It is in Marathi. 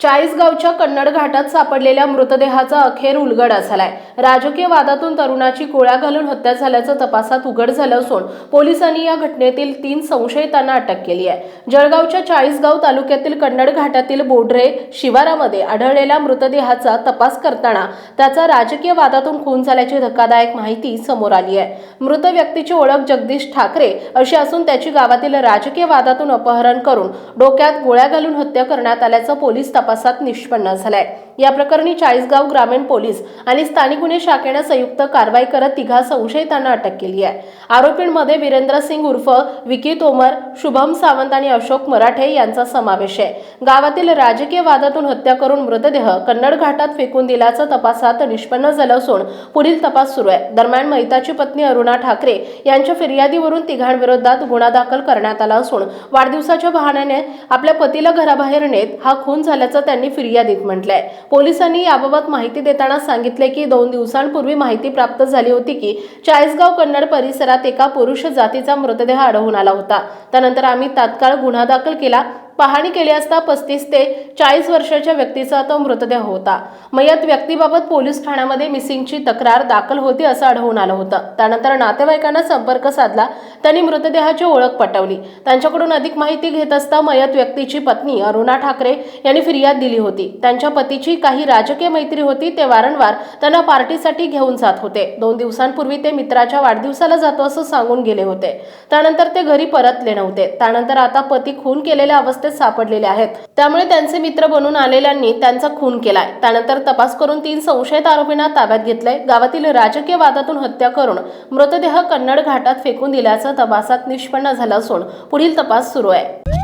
चाळीसगावच्या कन्नड घाटात सापडलेल्या मृतदेहाचा अखेर उलगडा झालाय. राजकीय वादातून तरुणाची गोळ्या घालून हत्या झाल्याचं तपासात उघड झालं असून पोलिसांनी या घटनेतील तीन संशयितांना अटक केली आहे. जळगावच्या चाळीसगाव तालुक्यातील कन्नड घाटातील बोडरे शिवारामध्ये आढळलेल्या मृतदेहाचा तपास करताना त्याचा राजकीय वादातून खून झाल्याची धक्कादायक माहिती समोर आली आहे. मृत व्यक्तीची ओळख जगदीश ठाकरे अशी असून त्याची गावातील राजकीय वादातून अपहरण करून डोक्यात गोळ्या घालून हत्या करण्यात आल्याचं पोलीस तपासात निष्पन्न झालाय. या प्रकरणी चाळीसगाव ग्रामीण पोलीस आणि स्थानिक गुन्हे शाखेनं संयुक्त कारवाई करत तिघा संशयितांना अटक केली आहे. आरोपींमध्ये वीरेंद्र सिंग उर्फ विकी तोमर शुभम सावंत आणि अशोक मराठे यांचा समावेश आहे. गावातील राजकीय वादातून हत्या करून मृतदेह कन्नड घाटात फेकून दिल्याचं तपासात निष्पन्न झालं असून पुढील तपास सुरू आहे. दरम्यान मैताची पत्नी अरुणा ठाकरे यांच्या फिर्यादीवरून तिघांविरोधात गुन्हा दाखल करण्यात आला असून वाढदिवसाच्या बहाण्याने आपल्या पतीला घराबाहेर नेत हा खून झाल्याचं त्यांनी फिर्यादीत म्हटलंय. पोलिसांनी याबाबत माहिती देताना सांगितले की दोन दिवसांपूर्वी माहिती प्राप्त झाली होती की चाळीसगाव कन्नड परिसरात एका पुरुष जातीचा मृतदेह आढळून आला होता. त्यानंतर आम्ही तात्काळ गुन्हा दाखल केला. पाहणी केली असता पस्तीस ते चाळीस वर्षाच्या व्यक्तीचा तो मृतदेह होता. मयत व्यक्तीबाबत पोलीस ठाण्यामध्ये मिसिंगची तक्रार दाखल होती असं आढळून आलं होतं. त्यानंतर नातेवाईकांना संपर्क साधला. त्यांनी मृतदेहाची ओळख पटवली. त्यांच्याकडून अधिक माहिती घेत असता मयत व्यक्तीची पत्नी अरुणा ठाकरे यांनी फिर्याद दिली होती. त्यांच्या पतीची काही राजकीय मैत्री होती ते वारंवार त्यांना पार्टीसाठी घेऊन जात होते. दोन दिवसांपूर्वी ते मित्राच्या वाढदिवसाला जातो असं सांगून गेले होते. त्यानंतर ते घरी परतले नव्हते. त्यानंतर आता पती खून केलेल्या अवस्थेत अवस्थेत सापडलेले आहेत. त्यामुळे त्यांचे मित्र बनून आलेल्यांनी त्यांचा खून केलाय. त्यानंतर तपास करून तीन संशयित आरोपींना ताब्यात घेतलंय. गावातील राजकीय वादातून हत्या करून मृतदेह कन्नड घाटात फेकून दिल्याचं तपासात निष्पन्न झालं असून पुढील तपास सुरू आहे.